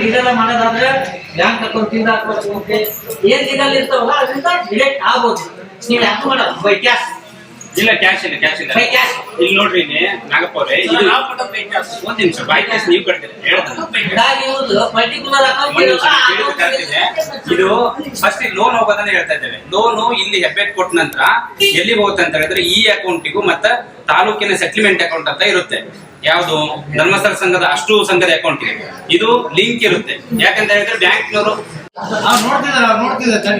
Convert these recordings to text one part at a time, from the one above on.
Legal ಮಾಡೋದಾದ್ರೆ bank account ಇಂದ account ಏನ್ ಲೀಗಲ್ ಇರ್ತಾವಲ್ಲ, ಅದರಿಂದ ಡಿಲೆಕ್ಟ್ ಆಗ್ಬೋದು. ನೀವು ಯಾಕೆ ಮಾಡೋದು ಬೈ ಕ್ಯಾಶ್ ಇಲ್ಲ ಕ್ಯಾಶ್ ಇಲ್ಲ ಕ್ಯಾಶ್ ಇಲ್ಲ. ಇಲ್ಲಿ ನೋಡ್ರಿ ನಾಗಪ್ಪವ್ರೆ ನಾಗಪ್ಪ ಅವ್ರೆ ಇದು ಒಂದ್ ನಿಮಿಷ ಬೈ ಕ್ಯಾಶ್ ನೀವು ಕಟ್ತೀರಿ ಅಕೌಂಟ್ ಇದೆ. ಇದು ಫಸ್ಟ್ ಲೋನ್ ಹೋಗೋದನ್ನ ಹೇಳ್ತಾ ಇದ್ದೇವೆ. ಲೋನು ಇಲ್ಲಿ ಹೆಬ್ಬೆಟ್ ಕೊಟ್ಟ ನಂತರ ಎಲ್ಲಿ ಹೋಗುತ್ತೆ ಅಂತ ಹೇಳಿದ್ರೆ ಈ ಅಕೌಂಟಿಗೂ ಮತ್ತೆ ತಾಲೂಕಿನ ಸೆಟ್ಲ್ಮೆಂಟ್ ಅಕೌಂಟ್ ಅಂತ ಇರುತ್ತೆ. ಯಾವುದು? ಧರ್ಮಸ್ಥಳ ಸಂಘದ ಅಷ್ಟು ಸಂಘದ ಅಕೌಂಟ್ಗೆ ಇದು. ಲಿಂಕ್ ಇರುತ್ತೆ. ಯಾಕಂತ ಹೇಳಿದ್ರೆ ಬ್ಯಾಂಕ್ನವರು ನೋಡ್ತಿದ್ದಾರೆ ನೋಡ್ತಿದಾರೆ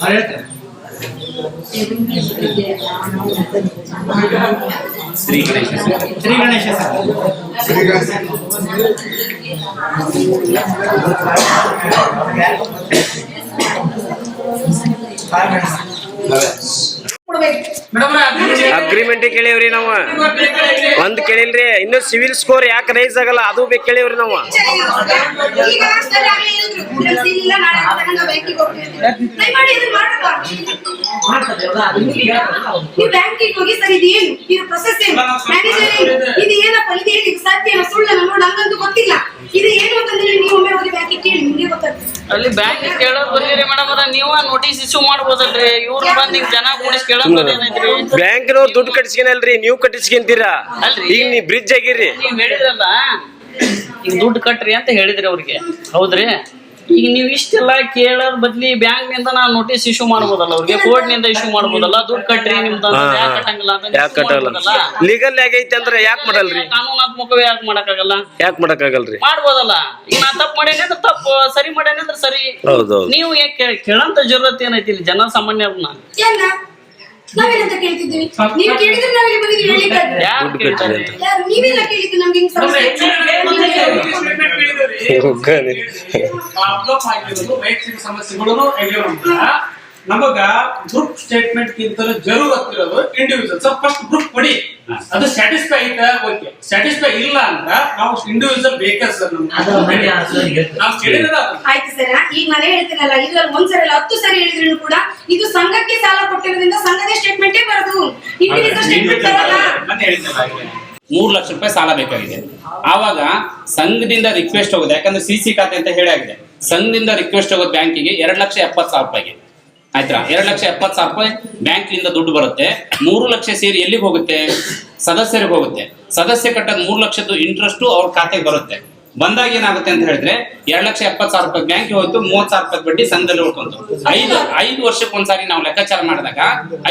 ಅವ್ರು ನೋಡ್ತಿದ್ದಾರೆ ತನ್ರಿ ಅವ್ರು ಹೇಳ್ತಾರೆ ಶ್ರೀ ಗಣೇಶ ಶ್ರೀ ಗಣೇಶ ಸರ್ ಅಗ್ರಿಮೆಂಟ್ ಕೇಳಿವ್ರಿ ನಾವು. ಒಂದ್ ಕೇಳಿಲ್ರಿ, ಇನ್ನು ಸಿವಿಲ್ ಸ್ಕೋರ್ ಯಾಕೆ ರೈಸ್ ಆಗಲ್ಲ, ಅದು ಬೇಕು ಕೇಳಿವ್ರಿ ನಾವು. ಬ್ಯಾಂಕಿಗೆ ಹೋಗಿ ಸರ್, ಇದು ಏನು? ಇದು ಏನು? ಇದು ಏನು? ನೋಡಿ, ನಂಗಂತೂ ಗೊತ್ತಿಲ್ಲ. ಇದು ಅಂತಂದ್ರೆ ನೀವು ಒಮ್ಮೆ ಹೋಗಿ ಬ್ಯಾಂಕಿಗೆ ಕೇಳಿ ನಿಮ್ಗೆ ಗೊತ್ತಾಗ್ತದೆ ಅಲ್ಲಿ ಬ್ಯಾಂಕ್ ಕೇಳೋದ್ ಬಂದಿರಿ ಮೇಡಮ್ ಅದ ನೀವ ನೋಟಿಸ್ ಇಶ್ಯೂ ಮಾಡ್ಬೋದಲ್ರಿ. ಇವ್ರು ಬಂದ್ ಹಿಂಗ್ ಜನ ಕೂಡಿಸಿ ಕೇಳೋದ್ ಬಂದೇನೈತ್ರಿ ಬ್ಯಾಂಕ್ನವ್ರು ದುಡ್ಡು ಕಟ್ಸ್ಕೊಂಡಲ್ರಿ ನೀವು ಕಟ್ಟಿಸ್ಕೊಂತೀರಾ ಅಲ್ರಿ. ಈಗ ನೀ ಬ್ರಿಡ್ಜ್ ಆಗಿರ್ರಿ ನೀವ್ ಹೇಳಿದ್ರಲ್ಲ ಈಗ ದುಡ್ಡು ಕಟ್ರಿ ಅಂತ ಹೇಳಿದ್ರಿ ಅವ್ರಿಗೆ. ಹೌದ್ರಿ? ಈಗ ನೀವು ಇಷ್ಟೆಲ್ಲ ಕೇಳೋದ್ ಬದ್ಲಿ ಬ್ಯಾಂಕ್ನಿಂದ ನಾವು ನೋಟಿಸ್ ಇಶ್ಯೂ ಮಾಡ್ಬೋದಲ್ಲ ಅವ್ರಿಗೆ? ಕೋರ್ಟ್ನಿಂದ ಇಶ್ಯೂ ಮಾಡ್ಬೋದಲ್ಲ? ದುಡ್ಡು ಕಟ್ರಿ ನಿಮ್ದು ಯಾಕೆ ಕಟ್ಟಂಗಿಲ್ಲ? ಲೀಗಲ್ ಆಗೈತೆ ಅಂದ್ರೆ ಯಾಕೆ ಮಾಡಲ್ರಿ? ಕಾನೂನಾತ್ಮಕವೇ ಯಾಕೆ ಮಾಡಕ್ಕಾಗಲ್ಲ? ಯಾಕೆ ಮಾಡಕ್ಕಾಗಲ್ರಿ? ಮಾಡ್ಬೋದಲ್ಲ. ಈಗ ನಾ ತಪ್ಪು ಮಾಡೇನಿ ಅಂದ್ರೆ ತಪ್ಪು ಸರಿ ಮಾಡೇನಿ ಸರಿ. ಹೌದು ನೀವು ಕೇಳಂತ ಜರೂರತ್ ಏನೈತಿ ಇಲ್ಲಿ ಜನ ಸಾಮಾನ್ಯರನ್ನ? ಯಾರು ನಮ್ಗೆ ಸಮಸ್ಯೆಗಳು ನಮಗ ಗ್ರೂಪ್ ಸ್ಟೇಟ್ಮೆಂಟ್ ಗಿಂತ ಜರೂರತ್ ಇರೋದು ಇಂಡಿವಿಜುವಲ್ ಸರ್ ಫಸ್ಟ್ ಗ್ರೂಪ್ ಕೊಡಿ. ಅದು ಸ್ಯಾಟಿಸ್ಫೈ ಐತಾ? ಓಕೆ ಸ್ಯಾಟಿಸ್ಫೈ ಇಲ್ಲ ಅಂದ್ರ ನಾವು ಇಂಡಿವಿಜುವಲ್ ಬೇಕೇ ಸರ್. ನಾವು ಕೇಳಿದ್ರೆ ಆಯ್ತು ಸರ್. ಈಗ ನಾನು ಹೇಳ್ತೀನಲ್ಲ ಇದ್ರಲ್ಲಿ ಒಂದ್ಸರಿ ಅಲ್ಲ ಹತ್ತು ಸರಿ ಹೇಳಿದ್ರು ಕೂಡ ಇದು ಸಂಘಕ್ಕೆ ಸಾಲ ಕೊಟ್ಟಿರೋದ್ರಿಂದ ಸಂಘದ ಸ್ಟೇಟ್ಮೆಂಟೇ ಬರೋದು. ಇಂಡಿವಿಜುವಲ್ ಸ್ಟೇಟ್ಮೆಂಟ್ ಬರಲ್ಲ. ಮೂರು ಲಕ್ಷ ರೂಪಾಯಿ ಸಾಲ ಬೇಕಾಗಿದೆ. ಆವಾಗ ಸಂಘದಿಂದ ರಿಕ್ವೆಸ್ಟ್ ಹೋಗೋದು, ಯಾಕಂದ್ರೆ ಸಿ ಸಿ ಖಾತೆ ಅಂತ ಹೇಳಾಗಿದೆ ಸಂಘದಿಂದ ರಿಕ್ವೆಸ್ಟ್ ಹೋಗೋದು ಬ್ಯಾಂಕಿಗೆ ಎರಡ್ ಲಕ್ಷ ಎಪ್ಪತ್ತು ಸಾವಿರ ರೂಪಾಯಿಗೆ. ಆಯ್ತಾ? ಎರಡು ಲಕ್ಷ ಎಪ್ಪತ್ತು ಸಾವಿರ ರೂಪಾಯಿ ಬ್ಯಾಂಕಿನಿಂದ ದುಡ್ಡು ಬರುತ್ತೆ. ಮೂರು ಲಕ್ಷ ಸೇರಿ ಎಲ್ಲಿಗೆ ಹೋಗುತ್ತೆ? ಸದಸ್ಯರಿಗೆ ಹೋಗುತ್ತೆ. ಸದಸ್ಯ ಕಟ್ಟದ ಮೂರು ಲಕ್ಷದ್ದು ಇಂಟ್ರೆಸ್ಟು ಅವ್ರ ಖಾತೆಗೆ ಬರುತ್ತೆ. ಬಂದಾಗ ಏನಾಗುತ್ತೆ ಅಂತ ಹೇಳಿದ್ರೆ ಎರಡ್ ಲಕ್ಷ ಎಪ್ಪತ್ತು ಸಾವಿರ ರೂಪಾಯಿ ಬ್ಯಾಂಕಿಗೆ ಹೋಯ್ತು, ಮೂವತ್ತು ಸಾವಿರ ರೂಪಾಯಿ ಬಡ್ಡಿ ಸಂಘದಲ್ಲಿ ಉಳ್ಕೊಂತು. ಐದು ಐದು ವರ್ಷಕ್ಕೆ ಒಂದ್ಸಾರಿ ನಾವು ಲೆಕ್ಕಾಚಾರ ಮಾಡಿದಾಗ,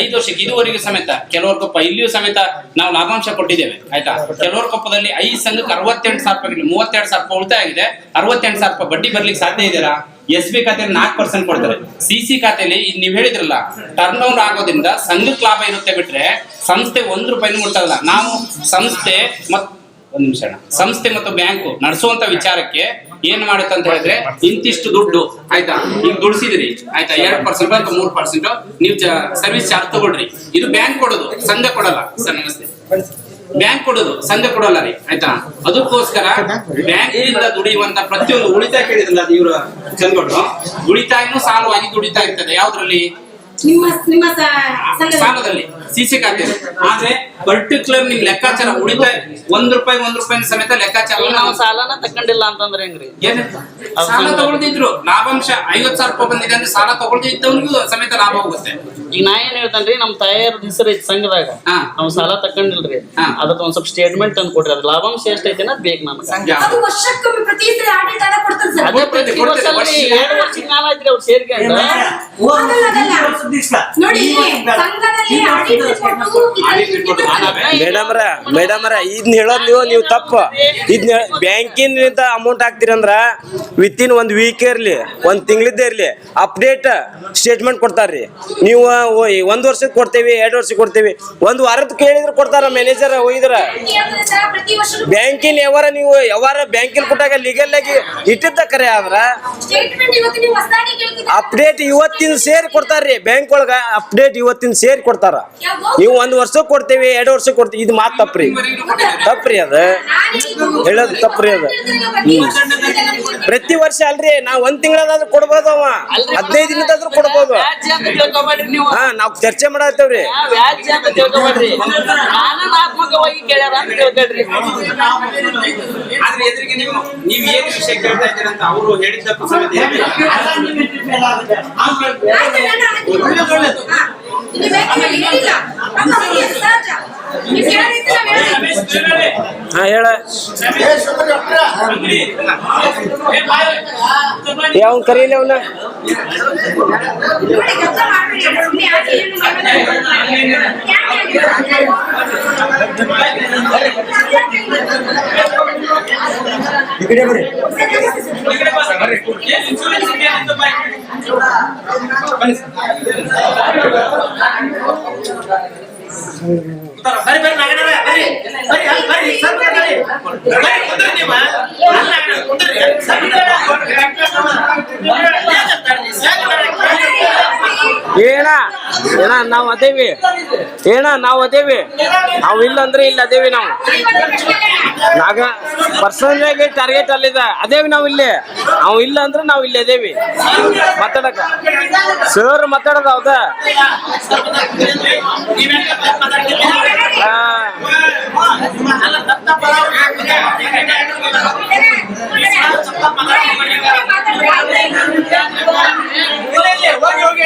ಐದು ವರ್ಷಕ್ಕೆ ಇದುವರೆಗೂ ಸಮೇತ, ಕೆಲವರ ಕೊಪ್ಪ ಇಲ್ಲಿಯೂ ಸಮೇತ ನಾವು ಲಾಭಾಂಶ ಕೊಟ್ಟಿದ್ದೇವೆ, ಆಯ್ತಾ? ಕೆಲವರ ಕೊಪ್ಪದಲ್ಲಿ ಐದು ಸಂಘಕ್ಕೆ ಅರವತ್ತೆಂಟು ಸಾವಿರ ರೂಪಾಯಿ ಮೂವತ್ತೆರಡು ಸಾವಿರ ರೂಪಾಯಿ ಉಳಿತಾಯ ಆಗಿದೆ, ಅರವತ್ತೆಂಟು ಸಾವಿರ ರೂಪಾಯಿ ಬಡ್ಡಿ ಬರ್ಲಿಕ್ಕೆ ಸಾಧ್ಯ ಇದೆಯಾ? ಎಸ್ ಬಿ ಖಾತೆಯಲ್ಲಿ ನಾಲ್ಕು ಪರ್ಸೆಂಟ್ ಕೊಡ್ತಾರೆ. ಸಿ ಸಿ ಖಾತೆಯಲ್ಲಿ ನೀವು ಹೇಳಿದ್ರಲ್ಲ ಟರ್ನ್ ಓವರ್ ಆಗೋದ್ರಿಂದ ಸಂಘಕ್ಕೆ ಲಾಭ ಇರುತ್ತೆ ಬಿಟ್ರೆ ಸಂಸ್ಥೆ ಒಂದ್ ರೂಪಾಯಿನೂ ಮುಟ್ಟಲ್ಲ ನಾವು ಸಂಸ್ಥೆ ಮತ್ ಒಂದ್ ನಿಮಿಷ. ಸಂಸ್ಥೆ ಮತ್ತು ಬ್ಯಾಂಕು ನಡೆಸುವಂತ ವಿಚಾರಕ್ಕೆ ಏನ್ ಮಾಡುತ್ತೆ ಅಂತ ಹೇಳಿದ್ರೆ ಇಂತಿಷ್ಟು ದುಡ್ಡು, ಆಯ್ತಾ? ನೀವು ದುಡಿಸಿದ್ರಿ, ಆಯ್ತಾ? ಎರಡ್ ಪರ್ಸೆಂಟ್ ಅಥವಾ ಮೂರ್ ಪರ್ಸೆಂಟ್ ನೀವು ಸರ್ವಿಸ್ ಚಾರ್ಜ್ ತಗೊಳ್ರಿ. ಇದು ಬ್ಯಾಂಕ್ ಕೊಡೋದು, ಸಂಘ ಕೊಡಲ್ಲ. ಸರ್, ನಮಸ್ತೆ. ಬ್ಯಾಂಕ್ ಕೊಡೋದು, ಸಂಘ ಕೊಡಲ್ಲ ರೀ, ಆಯ್ತಾ? ಅದಕ್ಕೋಸ್ಕರ ಬ್ಯಾಂಕ್ ಇಂದ ದುಡಿಯುವಂತ ಪ್ರತಿಯೊಂದು ಉಳಿತಾಯ ಕೇಳಿದ್ರಲ್ಲ ಇವರು ಚಂದ್ಗೌಡ್ರು ಉಳಿತಾಯನೂ ಸಾಲವಾಗಿ ದುಡಿತಾ ಇರ್ತದೆ. ಯಾವ್ದ್ರಲ್ಲಿ? ನಿಮ್ಮ ನಿಮ್ಮ ಸಾಲದಲ್ಲಿ. ಸಿಸಿ ಖಾತೆ ಆದ್ರೆ ಪರ್ಟಿಕ್ಯುಲರ್ ನಿಮ್ ಲೆಕ್ಕಾಚಾರ ಉಳಿತಾಯ ಒಂದ್ ರೂಪಾಯಿ ಒಂದ್ ರೂಪಾಯಿ ಸಮೇತ ಲೆಕ್ಕಾಚಾರ ನಾವು ಸಾಲನ ತಕೊಂಡಿಲ್ಲ ಅಂತಂದ್ರೆ ಹೆಂಗ್ರಿ? ಸಾಲ ತಗೊಳ್ತಿದ್ರು ಲಾಭಾಂಶ ಐವತ್ ಸಾವಿರ ರೂಪಾಯಿ ಬಂದಿದೆ ಅಂದ್ರೆ ಸಾಲ ತಗೊಳ್ದಿದ್ದವನಿಗೂ ಸಮೇತ ಲಾಭ ಹೋಗುತ್ತೆ. ಈಗ ನಾ ಏನ್ ಹೇಳ್ತೇನ್ರಿ ನಮ್ ತಾಯಿಯವ್ರ ಹೆಸರು ಐತಿ ಸಂಘದಾಗ. ನಾವು ಸಾಲ ತಕೊಂಡಿಲ್ರಿ ಹಾ. ಅದಕ್ಕೆ ಒಂದ್ ಸ್ವಲ್ಪ ಸ್ಟೇಟ್ಮೆಂಟ್ ತಂದು ಕೊಡ್ರಿ. ಅದ್ ಲಾಭಾಂಶ ಎಷ್ಟೈತಿ ಬೇಗ ಬೇಕು ನಮ್ಗೆ. ಅದು ಪ್ರತಿ ವರ್ಷ. ಎರಡು ನಾಲ್ ಅವ್ರು ವರ್ಷದ ವರ್ಷದ ಮೇಡಮ್ರ ಮೇಡಮ್ರ ಇದನ್ನ ಹೇಳೋದ್ ನೀವು ನೀವು ತಪ್ಪು. ಇದನ್ನ ಬ್ಯಾಂಕಿನಿಂದ ಅಮೌಂಟ್ ಹಾಕ್ತಿರಂದ್ರ ವಿತ್ ಇನ್ ಒಂದ್ ವೀಕ್ ಇರ್ಲಿ ಒಂದ್ ತಿಂಗಳಿದ್ದೇ ಇರ್ಲಿ ಅಪ್ಡೇಟ್ ಸ್ಟೇಟ್ಮೆಂಟ್ ಕೊಡ್ತಾರ್ರಿ. ನೀವು ಒಂದ್ ವರ್ಷಕ್ಕೆ ಕೊಡ್ತೇವಿ ಎರಡು ವರ್ಷಕ್ಕೆ ಕೊಡ್ತೇವಿ. ಒಂದ್ ವಾರದ ಕೇಳಿದ್ರೆ ಕೊಡ್ತಾರ ಮ್ಯಾನೇಜರ್ ಒಯ್ದ್ರ ಬ್ಯಾಂಕಿನ ಯಾವಾರ ನೀವು ಯಾವಾರ ಬ್ಯಾಂಕಿನ ಕೊಟ್ಟಾಗ ಲೀಗಲ್ ಆಗಿ ಇಟ್ಟಿದ್ದ ಕರೆ ಆದ್ರ ಸ್ಟೇಟ್ಮೆಂಟ್ ಇವತ್ತು ನೀವು ಹೊಸದಾಗಿ ಕೇಳ್ತಿದ್ದೀರಾ? ಅಪ್ಡೇಟ್ ಇವತ್ತಿನ ಸೇರಿ ಕೊಡ್ತಾರ್ರಿ. ಬ್ಯಾಂಕ್ ಒಳಗ ಅಪ್ಡೇಟ್ ಇವತ್ತಿನ ಸೇರಿ ಕೊಡ್ತಾರ. ನೀವು ಒಂದ್ ವರ್ಷಕ್ಕೆ ಕೊಡ್ತೇವಿ, ಎರಡು ವರ್ಷಕ್ಕೆ ಕೊಡ್ತೀವಿ, ಇದು ಮಾತ್ ತಪ್ಪ್ರಿ. ತಪ್ಪ್ರಿ ಅದ. ಹೇಳೋದು ತಪ್ಪ್ರಿ ಅದ. ಪ್ರತಿ ವರ್ಷ ವರ್ಷ ಅಲ್ರಿ, ನಾವ್ ಒಂದ್ ತಿಂಗಳಾದ್ರೂ ಕೊಡ್ಬೋದು ಅವ. ಹದಿನೈದು ದಿನದಾದ್ರೂ ಕೊಡ್ಬೋದು. ಹಾ, ನಾವ್ ಚರ್ಚೆ ಮಾಡತ್ತೇವ್ರಿ ಎದುರಿಗೆ ನೀವು ನೀವು ಏನು ವಿಷಯ ಕೇಳ್ತಾ ಇದ್ದೀರಾ ಅಂತ ಅವರು ಹೇಳಿದ್ದ ಸಮಯದಲ್ಲಿ ಹೇಳ್ಬೇಕು. ಆಯ್ತು, ನನ್ನ ಹಾಕಿ. ಹಾ. ಇದು ನಮ್ಮ ಹುಡುಗಿ ಅದು ಸಹಜ. ನೀವು ಹೇಳಿದ್ದು ನಾವು ಹೇಳಿದ್ದು. ಹಾ ಹೇಳ. ಯಾವ ಕರೀಲಿ ಅವನ. ನೋಡಿ, बरे ಬರ್ರಿ ಬರ್ರಿ ನಾಗಣ್ಣ ಬರಿ ಬರ್ರಿ ಅಲ್ಲಿ ಬರಿ ಬರಿ ಬರ್ರಿ ಕುಂದ್ರಿ ಅಲ್ಲ ಕುಂದ್ರಿ ಸರ್ ಏನ? ಏನ ನಾವು ಅದೇವಿ. ಏನ ನಾವು ಅದೇವಿ. ನಾವು ಇಲ್ಲಂದ್ರೆ ಇಲ್ಲ ಅದೇವಿ ನಾವು. ನಾಗ ಪರ್ಸನಲ್ ಆಗಿ ಟಾರ್ಗೆಟ್ ಅಲ್ಲಿದ್ದ ಅದೇವಿ ನಾವು ಇಲ್ಲಿ? ಅವ್ ಇಲ್ಲ ಅಂದ್ರೆ ನಾವು ಇಲ್ಲಿ ಅದೇವಿ. ಮಾತಾಡಕ. ಸರ್ ಮಾತಾಡೋದು ಹೌದ. ಹೋಗಿ ಹೋಗಿ.